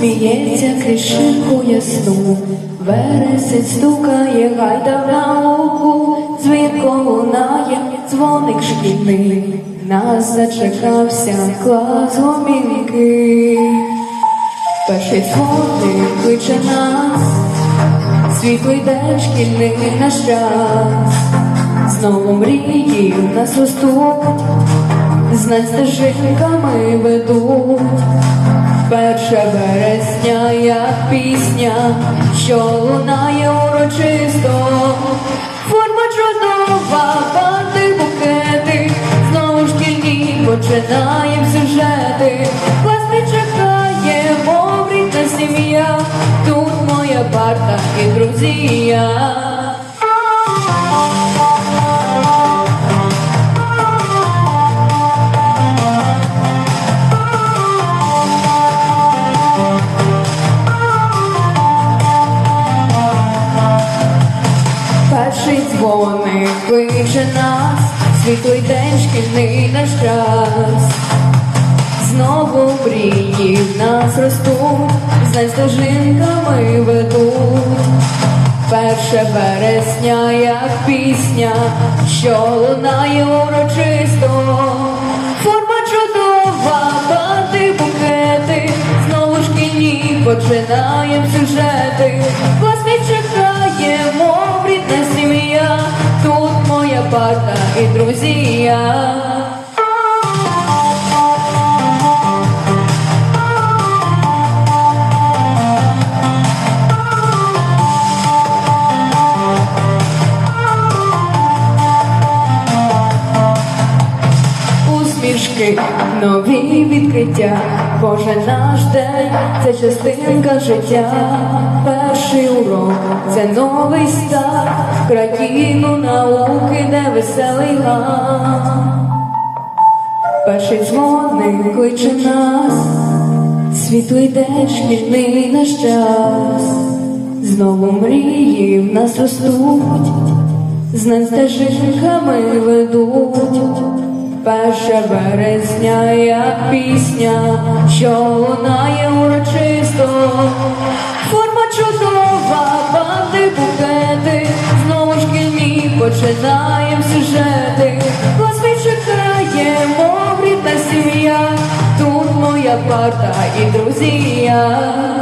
кришинку ясну, вересень стукає, гайда в науку, дзвінко лунає, дзвоник шкільний, нас зачекався клас гомінки. Перший дзвоник кличе нас, світлий день шкільний наш час, знову мрії нас ростуть, знать стежинками ведуть. Перше вересня, як пісня, що лунає урочисто, форма чудова, банди, букети, знову шкільні починаєм сюжети. Клас не чекає, мов рідна сім'я, тут моя парта і друзія. Дзвоник кличе нас, світлий день шкільний наш час. Знову мрії в нас ростуть, знай стежинками ведуть. Перше вересня, як пісня, що лунає урочисто. Форма чудова, банди, букети, знову шкільні починаєм сюжети. Друзія. усмішки, нові відкриття, кожен наш день це частинка життя. Перший урок це новий старт, в країну науки, де веселий лад. Перший дзвоник кличе нас, світлий день шкільний наш час. Знову мрії в нас ростуть, знань стежинками ведуть. Перше вересня, як пісня, що лунає урочисто. Шкільні починаєм сюжети. Вас чекає, мов рідна сім'я, тут моя парта і друзія.